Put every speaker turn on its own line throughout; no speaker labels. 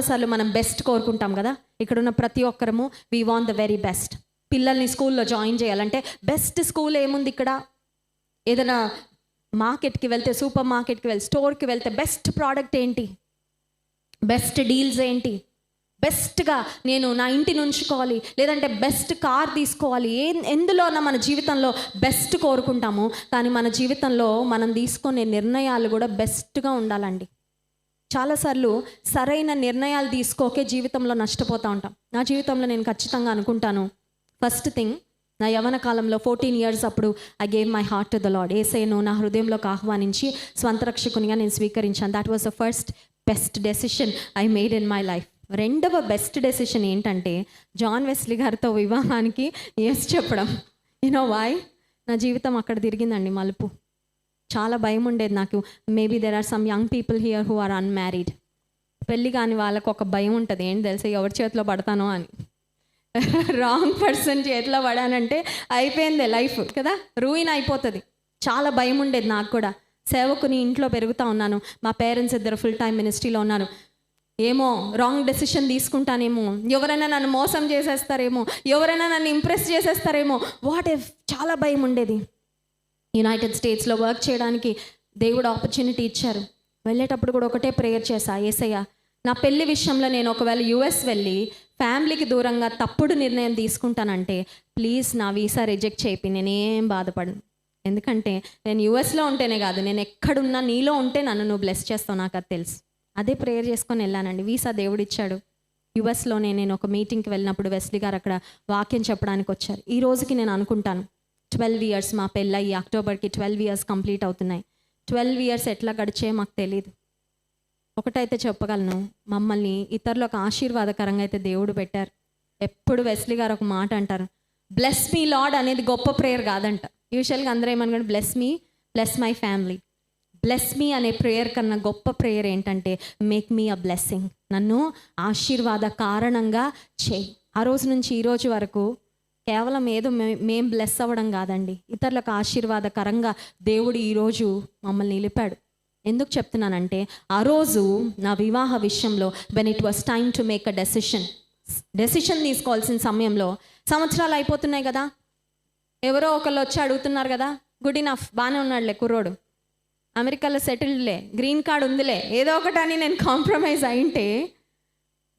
చాలాసార్లు మనం బెస్ట్ కోరుకుంటాం కదా? ఇక్కడ ఉన్న ప్రతి ఒక్కరము we want the very best పిల్లల్ని స్కూల్లో జాయిన్ చేయాలంటే బెస్ట్ స్కూల్ ఏముంది ఇక్కడ? ఏదైనా మార్కెట్కి వెళ్తే సూపర్ మార్కెట్కి వెళ్తే స్టోర్కి వెళ్తే బెస్ట్ ప్రోడక్ట్ ఏంటి? బెస్ట్ డీల్స్ ఏంటి? బెస్ట్గా నేను నా ఇంటిని ఉంచుకోవాలి లేదంటే బెస్ట్ కార్ తీసుకోవాలి. ఏ ఎందులోన మన జీవితంలో బెస్ట్ కోరుకుంటాము? కానీ మన జీవితంలో మనం తీసుకునే నిర్ణయాలు కూడా బెస్ట్గా ఉండాలండి. చాలాసార్లు సరైన నిర్ణయాలు తీసుకోకే జీవితంలో నష్టపోతూ ఉంటాం. నా జీవితంలో నేను ఖచ్చితంగా అనుకుంటాను ఫస్ట్ థింగ్ నా యవన కాలంలో ఫోర్టీన్ ఇయర్స్ అప్పుడు I gave my heart to the Lord ఏసైను నా హృదయంలోకి ఆహ్వానించి స్వంతరక్షకునిగా నేను స్వీకరించాను. That was the first best decision I made in my life రెండవ బెస్ట్ డెసిషన్ ఏంటంటే జాన్ వెస్లీ గారితో వివాహానికి ఎస్ చెప్పడం. యూనో వాయ్ నా జీవితం అక్కడ తిరిగిందండి మలుపు. చాలా భయం ఉండేది నాకు. Maybe there are some young people here who are unmarried పెళ్ళి కాని వాళ్ళకు ఒక భయం ఉంటుంది. ఏంటి తెలుసా? ఎవరి చేతిలో పడతానో అని. రాంగ్ పర్సన్ చేతిలో పడానంటే అయిపోయింది లైఫ్ కదా? రూయిన్ అయిపోతుంది. చాలా భయం ఉండేది నాకు కూడా. సేవకుని ఇంట్లో పెరుగుతూ ఉన్నాను. మా పేరెంట్స్ ఇద్దరు ఫుల్ టైం మినిస్ట్రీలో ఉన్నారు. ఏమో రాంగ్ డెసిషన్ తీసుకుంటానేమో. ఎవరైనా నన్ను మోసం చేసేస్తారేమో. ఎవరైనా నన్ను ఇంప్రెస్ చేసేస్తారేమో. వాట్ ఎఫ్ చాలా భయం ఉండేది. యునైటెడ్ స్టేట్స్లో వర్క్ చేయడానికి దేవుడు ఆపర్చునిటీ ఇచ్చారు. వెళ్ళేటప్పుడు కూడా ఒకటే ప్రేయర్ చేశా ఏసయ్య నా పెళ్ళి విషయంలో నేను ఒకవేళ యుఎస్ వెళ్ళి ఫ్యామిలీకి దూరంగా తప్పుడు నిర్ణయం తీసుకుంటానంటే ప్లీజ్ నా వీసా రిజెక్ట్ చేపి నేనేం బాధపడను. ఎందుకంటే నేను యుఎస్లో ఉంటేనే కాదు నేను ఎక్కడున్నా నీలో ఉంటే నన్ను నువ్వు బ్లెస్ చేస్తావు నాకు అది తెలుసు. అదే ప్రేయర్ చేసుకొని వెళ్ళానండి. వీసా దేవుడు ఇచ్చాడు. యుఎస్లోనే నేను ఒక మీటింగ్కి వెళ్ళినప్పుడు వెస్లీ గారు అక్కడ వాక్యం చెప్పడానికి వచ్చారు. ఈ రోజుకి నేను అనుకుంటాను ట్వెల్వ్ ఇయర్స్ మా పెళ్ళయి అక్టోబర్కి ట్వెల్వ్ ఇయర్స్ కంప్లీట్ అవుతున్నాయి. ట్వెల్వ్ ఇయర్స్ ఎట్లా గడిచే మాకు తెలియదు ఒకటైతే చెప్పగలను. మమ్మల్ని ఇతరులకు ఆశీర్వాదకరంగా అయితే దేవుడు పెట్టారు. ఎప్పుడు వెస్లీ గారు ఒక మాట అంటారు. బ్లెస్ మీ లాడ్ అనేది గొప్ప ప్రేయర్ కాదంట. యూజువల్గా అందరూ ఏమనుకోండి bless me bless my family bless me అనే ప్రేయర్ కన్నా గొప్ప ప్రేయర్ ఏంటంటే మేక్ మీ అ బ్లెస్సింగ్ నన్ను ఆశీర్వాద కారణంగా చేయి. ఆ రోజు నుంచి ఈ రోజు వరకు కేవలం ఏదో మే మేం బ్లెస్ అవ్వడం కాదండి. ఇతరులకు ఆశీర్వాదకరంగా దేవుడు ఈరోజు మమ్మల్ని నిలిపాడు. ఎందుకు చెప్తున్నానంటే ఆ రోజు నా వివాహ విషయంలో when it was time to make a decision decision తీసుకోవాల్సిన సమయంలో సంవత్సరాలు అయిపోతున్నాయి కదా. ఎవరో ఒకళ్ళు వచ్చి అడుగుతున్నారు కదా గుడ్ ఇనఫ్ బాగానే ఉన్నాడులే కుర్రోడు. అమెరికాలో సెటిల్డ్లే గ్రీన్ కార్డ్ ఉందిలే. ఏదో ఒకటని నేను కాంప్రమైజ్ అయింటే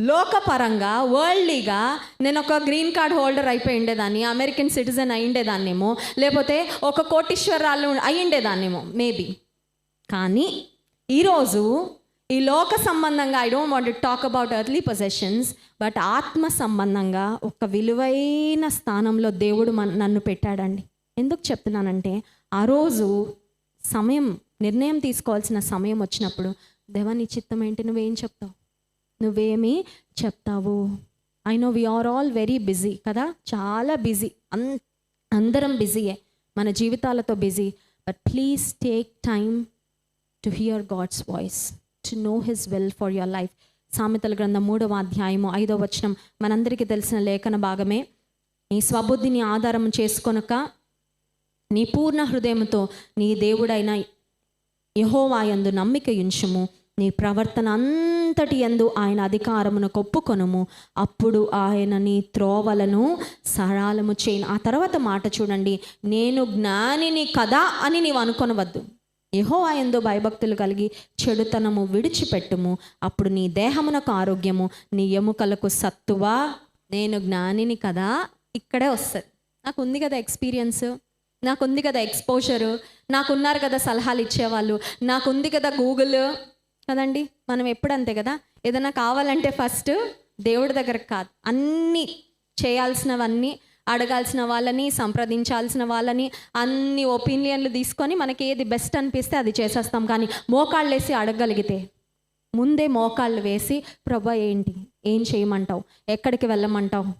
లోకపరంగా వరల్డ్లీగా నేను ఒక గ్రీన్ కార్డ్ హోల్డర్ అయిపోయి ఉండేదాన్ని అమెరికన్ సిటిజన్ అయి ఉండేదాన్నేమో లేకపోతే ఒక కోటీశ్వరాలు అయి ఉండేదాన్నేమో మేబీ కానీ ఈరోజు ఈ లోక సంబంధంగా I don't want talk about early possessions but ఆత్మ సంబంధంగా ఒక విలువైన స్థానంలో దేవుడు మన నన్ను పెట్టాడండి. ఎందుకు చెప్తున్నానంటే ఆ రోజు సమయం నిర్ణయం తీసుకోవాల్సిన సమయం వచ్చినప్పుడు దేవా నీ చిత్తం ఏంటి? నువ్వేం చెప్తావు? నువ్వేమి చెప్తావు? I know we are all very busy కదా? చాలా బిజీ అన్ అందరం బిజీయే మన జీవితాలతో busy but please take time to hear God's voice to know his will for your life సామెతల గ్రంథం మూడవ అధ్యాయము ఐదవ వచనం. మనందరికీ తెలిసిన లేఖన భాగమే. నీ స్వబుద్ధిని ఆధారం చేసుకొనక నీ పూర్ణ హృదయంతో నీ దేవుడైన యహోవాయందు నమ్మిక ఉంచుము. నీ ప్రవర్తన అంతటి ఎందు ఆయన అధికారమును కొప్పుకొనుము అప్పుడు ఆయన నీ త్రోవలను సరళము చేయను ఆ తర్వాత మాట చూడండి. నేను జ్ఞానిని కదా అని నీవు అనుకొనవద్దు. ఏహో ఎందు భయభక్తులు కలిగి చెడుతనము విడిచిపెట్టుము. అప్పుడు నీ దేహమునకు ఆరోగ్యము నీ ఎముకలకు సత్తువా? నేను జ్ఞానిని కదా ఇక్కడే వస్తుంది. నాకు ఉంది కదా ఎక్స్పీరియన్స్ నాకు ఉంది కదా ఎక్స్పోజరు నాకున్నారు కదా సలహాలు ఇచ్చేవాళ్ళు నాకుంది కదా గూగుల్ కదండి? మనం ఎప్పుడు అంతే కదా? ఏదైనా కావాలంటే ఫస్ట్ దేవుడి దగ్గర కాదు అన్నీ చేయాల్సినవన్నీ అడగాల్సిన వాళ్ళని సంప్రదించాల్సిన వాళ్ళని అన్ని ఒపీనియన్లు తీసుకొని మనకి ఏది బెస్ట్ అనిపిస్తే అది చేసేస్తాం. కానీ మోకాళ్ళు వేసి అడగగలిగితే ముందే మోకాళ్ళు వేసి ప్రభా ఏంటి? ఏం చేయమంటావు? ఎక్కడికి వెళ్ళమంటావు?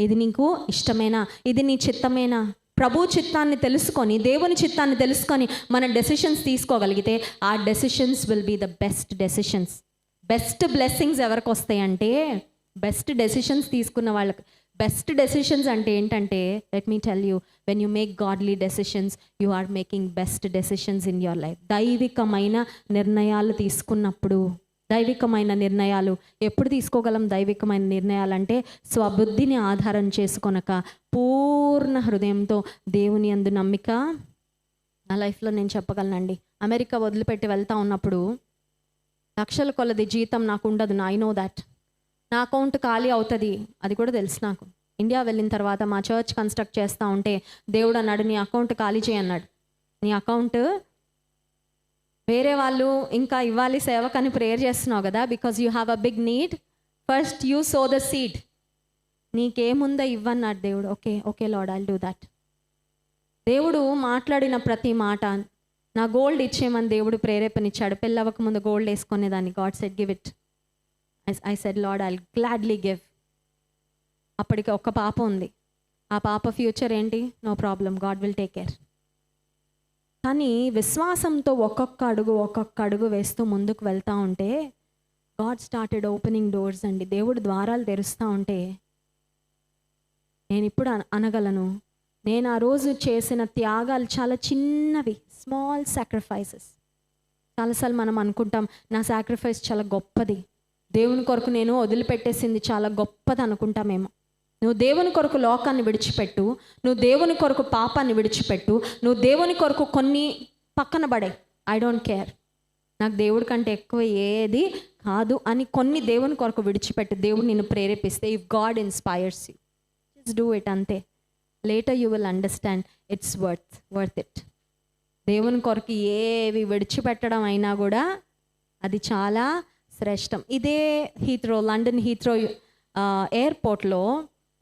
ఇది నీకు ఇష్టమేనా? ఇది నీ చిత్తమేనా? ప్రభు చిత్తాన్ని తెలుసుకొని దేవుని చిత్తాన్ని తెలుసుకొని మన డెసిషన్స్ తీసుకోగలిగితే ఆ decisions will be the best decisions best blessings ఎవరికి వస్తాయంటే బెస్ట్ డెసిషన్స్ తీసుకున్న వాళ్ళకి. బెస్ట్ డెసిషన్స్ అంటే ఏంటంటే let me tell you when you make godly decisions you are making best decisions in your life దైవికమైన నిర్ణయాలు తీసుకున్నప్పుడు దైవికమైన నిర్ణయాలు ఎప్పుడు తీసుకోగలం దైవికమైన నిర్ణయాలు అంటే స్వబుద్ధిని ఆధారం చేసుకొనక పూర్ణ హృదయంతో దేవుని అందు నమ్మిక నా లైఫ్లో నేను చెప్పగలనండి. అమెరికా వదిలిపెట్టి వెళ్తా ఉన్నప్పుడు లక్షల కొలది జీతం నాకు ఉండదు ఐ నో దాట్ నా అకౌంట్ ఖాళీ అవుతుంది అది కూడా తెలుసు నాకు. ఇండియా వెళ్ళిన తర్వాత మా చర్చ్ కన్స్ట్రక్ట్ చేస్తూ ఉంటే దేవుడు అన్నాడు నీ అకౌంట్ ఖాళీ చేయన్నాడు నీ అకౌంట్ వేరే వాళ్ళు ఇంకా ఇవ్వాలి సేవకని ప్రేయర్ చేస్తున్నావు కదా because you have a big need first you sow the seed నీకేముందో ఇవ్వన్నాడు దేవుడు. Okay okay Lord I'll do that దేవుడు మాట్లాడిన ప్రతి మాట నా గోల్డ్ ఇచ్చేయమని దేవుడు ప్రేరేపణిచ్చాడు పెళ్ళవక ముందు gold వేసుకునేదాన్ని. God said give it I said Lord I gladly give అప్పటికి ఒక పాప ఉంది. ఆ పాప ఫ్యూచర్ ఏంటి? No problem God will take care కానీ విశ్వాసంతో ఒక్కొక్క అడుగు ఒక్కొక్క అడుగు వేస్తూ ముందుకు వెళ్తూ ఉంటే గాడ్ స్టార్టెడ్ ఓపెనింగ్ డోర్స్ అండి. దేవుడు ద్వారాలు తెరుస్తూ ఉంటే నేను ఇప్పుడు అన- అనగలను. నేను ఆ రోజు చేసిన త్యాగాలు చాలా చిన్నవి స్మాల్ సాక్రిఫైసెస్ చాలాసార్లు మనం అనుకుంటాం నా సాక్రిఫైస్ చాలా గొప్పది. దేవుని కొరకు నేను వదిలిపెట్టేసింది చాలా గొప్పది అనుకుంటామేమో నువ్వు దేవుని కొరకు లోకాన్ని విడిచిపెట్టు నువ్వు దేవుని కొరకు పాపాన్ని విడిచిపెట్టు నువ్వు దేవుని కొరకు కొన్ని పక్కన పడే. ఐ డోంట్ కేర్ నాకు దేవుడి కంటే ఎక్కువ ఏది కాదు అని కొన్ని దేవుని కొరకు విడిచిపెట్టు దేవుడు నిన్ను ప్రేరేపిస్తే if God inspires you just do it అంతే. Later you will understand it's worth worth it దేవుని కొరకు ఏవి విడిచిపెట్టడం అయినా కూడా అది చాలా శ్రేష్టం. ఇదే హీత్రో లండన్ హీత్రో ఎయిర్పోర్ట్లో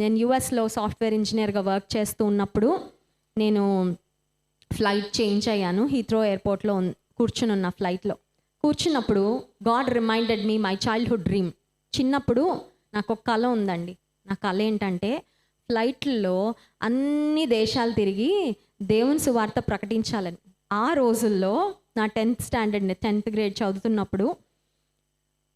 నేను యుఎస్లో సాఫ్ట్వేర్ ఇంజనీర్గా వర్క్ చేస్తూ ఉన్నప్పుడు నేను ఫ్లైట్ చేంజ్ అయ్యాను. హీత్రో ఎయిర్పోర్ట్లో కూర్చుని ఉన్న ఫ్లైట్లో. కూర్చున్నప్పుడు God reminded me my childhood dream. చిన్నప్పుడు నాకు ఒక కళ ఉందండి. నా కళ ఏంటంటే ఫ్లైట్లో అన్ని దేశాలు తిరిగి దేవుని సువార్త ప్రకటించాలని. ఆ రోజుల్లో నా టెన్త్ స్టాండర్డ్ టెన్త్ గ్రేడ్ చదువుతున్నప్పుడు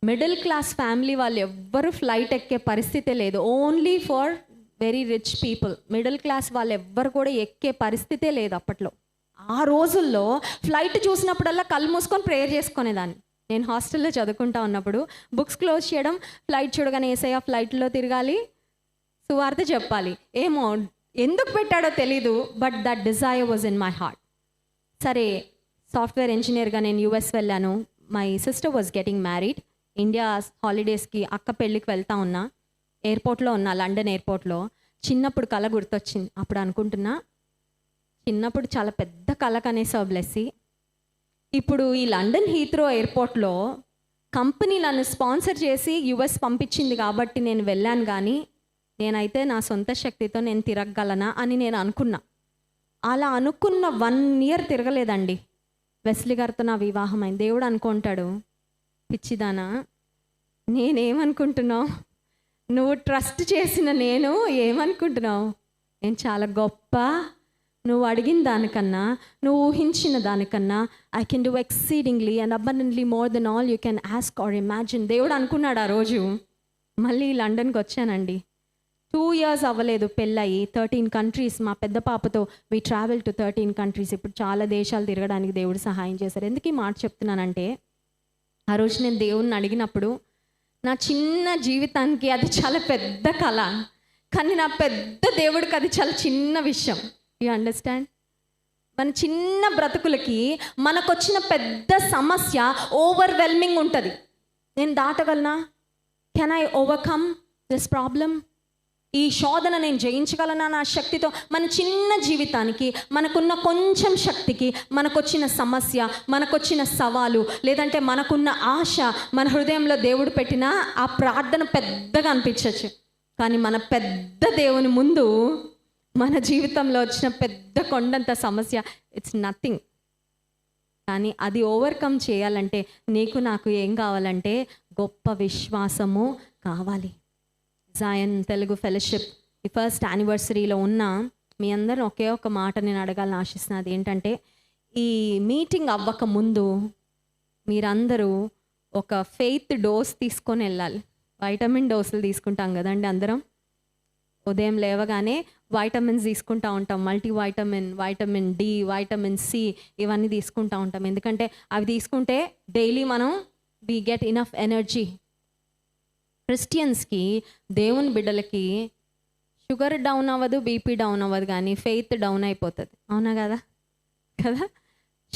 మిడిల్ క్లాస్ ఫ్యామిలీ వాళ్ళు ఎవ్వరు ఫ్లైట్ ఎక్కే పరిస్థితే లేదు. Only for very rich people middle class వాళ్ళు ఎవ్వరు కూడా ఎక్కే పరిస్థితే లేదు అప్పట్లో. ఆ రోజుల్లో ఫ్లైట్ చూసినప్పుడల్లా కళ్ళు మూసుకొని ప్రేయర్ చేసుకునేదాన్ని. నేను హాస్టల్లో చదువుకుంటా ఉన్నప్పుడు బుక్స్ క్లోజ్ చేయడం ఫ్లైట్ చూడగానే ఏసయ్య ఫ్లైట్లో తిరగాలి సువార్త చెప్పాలి. ఏమో ఎందుకు పెట్టాడో తెలీదు but that desire was in my heart సరే సాఫ్ట్వేర్ ఇంజనీర్గా నేను యూఎస్ వెళ్ళాను. My sister was getting married India హాలిడేస్కి అక్క పెళ్ళికి వెళ్తా ఉన్నా ఎయిర్పోర్ట్లో ఉన్నా లండన్ ఎయిర్పోర్ట్లో చిన్నప్పుడు కళ గుర్తొచ్చింది. అప్పుడు అనుకుంటున్నా చిన్నప్పుడు చాలా పెద్ద కళ కనేసావు బ్లెస్సి. ఇప్పుడు ఈ లండన్ హీత్రో ఎయిర్పోర్ట్లో కంపెనీ నన్ను స్పాన్సర్ చేసి యుఎస్ పంపించింది కాబట్టి నేను వెళ్ళాను కానీ నేనైతే నా సొంత శక్తితో నేను తిరగగలనా అని నేను అనుకున్నా. అలా అనుకున్న వన్ ఇయర్ తిరగలేదండి. వెస్లీ గారితో నా వివాహం అయింది దేవుడు అనుకుంటాడు పిచ్చిదానా? నేనేమనుకుంటున్నావు? నువ్వు ట్రస్ట్ చేసిన నేను ఏమనుకుంటున్నావు? నేను చాలా గొప్ప. నువ్వు అడిగిన దానికన్నా నువ్వు ఊహించిన దానికన్నా I can do exceedingly and abundantly more than all you can ask or imagine దేవుడు అనుకున్నాడు ఆ రోజు. మళ్ళీ లండన్కి వచ్చానండి. టూ ఇయర్స్ అవ్వలేదు పెళ్ళయి. థర్టీన్ కంట్రీస్ మా పెద్ద పాపతో we travel to thirteen countries ఇప్పుడు చాలా దేశాలు తిరగడానికి దేవుడు సహాయం చేశారు. ఎందుకు ఈ మాట చెప్తున్నానంటే ఆ రోజు నేను దేవుణ్ణి అడిగినప్పుడు నా చిన్న జీవితానికి అది చాలా పెద్ద కళ. కానీ నా పెద్ద దేవుడికి అది చాలా చిన్న విషయం. యూ అండర్స్టాండ్ మన చిన్న బ్రతుకులకి మనకొచ్చిన పెద్ద సమస్య ఓవర్వెల్మింగ్ ఉంటుంది. నేను దాటగలనా? Can I overcome this problem ఈ శోధన నేను జయించగలనా నా శక్తితో? మన చిన్న జీవితానికి మనకున్న కొంచెం శక్తికి మనకొచ్చిన సమస్య మనకొచ్చిన సవాలు లేదంటే మనకున్న ఆశ మన హృదయంలో దేవుడు పెట్టిన ఆ ప్రార్థన పెద్దగా అనిపించవచ్చు కానీ మన పెద్ద దేవుని ముందు మన జీవితంలో వచ్చిన పెద్ద కొండంత సమస్య ఇట్స్ నథింగ్ కానీ అది ఓవర్కమ్ చేయాలంటే నీకు నాకు ఏం కావాలంటే గొప్ప విశ్వాసము కావాలి. జాయన్ తెలుగు ఫెలోషిప్ ఈ ఫస్ట్ యానివర్సరీలో ఉన్న మీ అందరిని ఒకే ఒక మాట నేను అడగాలని ఆశిస్తున్నది ఏంటంటే ఈ మీటింగ్ అవ్వక ముందు మీరందరూ ఒక ఫెయిత్ డోస్ తీసుకొని వెళ్ళాలి. వైటమిన్ డోసులు తీసుకుంటాం కదండి అందరం. ఉదయం లేవగానే వైటమిన్స్ తీసుకుంటా ఉంటాం. Multi vitamin vitamin D vitamin C ఇవన్నీ తీసుకుంటా ఉంటాం. ఎందుకంటే అవి తీసుకుంటే డైలీ మనం వీ గెట్ ఇనఫ్ ఎనర్జీ క్రిస్టియన్స్కి దేవుని బిడ్డలకి షుగర్ డౌన్ అవ్వదు బీపీ డౌన్ అవ్వదు కానీ ఫెయిత్ డౌన్ అయిపోతుంది. అవునా కదా? కదా?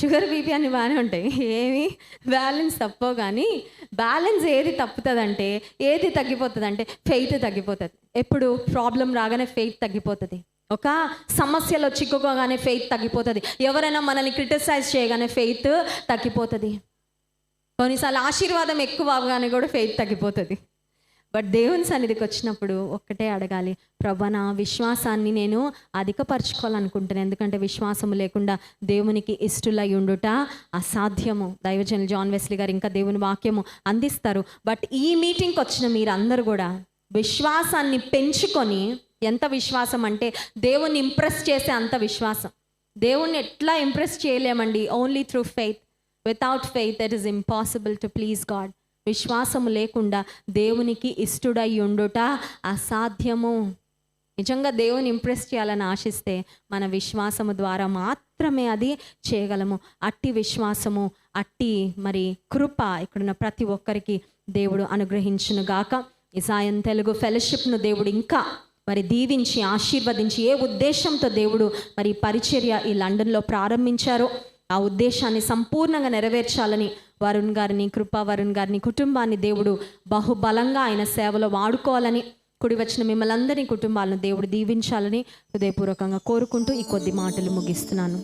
షుగర్ బీపీ అని బాగానే ఉంటాయి. ఏమి బ్యాలెన్స్ తప్పో కానీ బ్యాలెన్స్ ఏది తప్పుతుందంటే ఏది తగ్గిపోతుంది అంటే ఫెయిత్ తగ్గిపోతుంది. ఎప్పుడు ప్రాబ్లం రాగానే ఫెయిత్ తగ్గిపోతుంది. ఒక సమస్యలో చిక్కుకోగానే ఫెయిత్ తగ్గిపోతుంది. ఎవరైనా మనల్ని క్రిటిసైజ్ చేయగానే ఫెయిత్ తగ్గిపోతుంది. కొన్నిసార్లు ఆశీర్వాదం ఎక్కువ అవగానే కూడా ఫెయిత్ తగ్గిపోతుంది. బట్ దేవుని సన్నిధికి వచ్చినప్పుడు ఒక్కటే అడగాలి ప్రభా నా విశ్వాసాన్ని నేను అధికపరచుకోవాలనుకుంటున్నాను. ఎందుకంటే విశ్వాసము లేకుండా దేవునికి ఇష్టలై ఉండుట అసాధ్యము. దైవజనులు జాన్ వెస్లీ గారు ఇంకా దేవుని వాక్యము అందిస్తారు. బట్ ఈ మీటింగ్కి వచ్చిన మీరందరూ కూడా విశ్వాసాన్ని పెంచుకొని ఎంత విశ్వాసం అంటే దేవుణ్ణి ఇంప్రెస్ చేసే అంత విశ్వాసం. దేవుణ్ణి ఎట్లా ఇంప్రెస్ చేయలేమండి? Only through faith without faith it is impossible to please God విశ్వాసము లేకుండా దేవునికి ఇష్టడై ఉండుట అసాధ్యము. నిజంగా దేవుని ఇంప్రెస్ చేయాలని ఆశిస్తే మన విశ్వాసము ద్వారా మాత్రమే అది చేయగలము. అట్టి విశ్వాసము అట్టి మరి కృప ఇక్కడున్న ప్రతి ఒక్కరికి దేవుడు అనుగ్రహించును గాక. ఇసాయం తెలుగు ఫెలోషిప్ను దేవుడు ఇంకా మరి దీవించి ఆశీర్వదించి ఏ ఉద్దేశంతో దేవుడు మరి పరిచర్య ఈ లండన్లో ప్రారంభించారో ఆ ఉద్దేశాన్ని సంపూర్ణంగా నెరవేర్చాలని వరుణ్ గారిని కృపా వరుణ్ గారిని కుటుంబాన్ని దేవుడు బహుబలంగా ఆయన సేవలో వాడుకోవాలని కుడి వచ్చిన మిమ్మల్ని అందరినీ కుటుంబాలను దేవుడు దీవించాలని హృదయపూర్వకంగా కోరుకుంటూ ఈ కొద్ది మాటలు ముగిస్తున్నాను.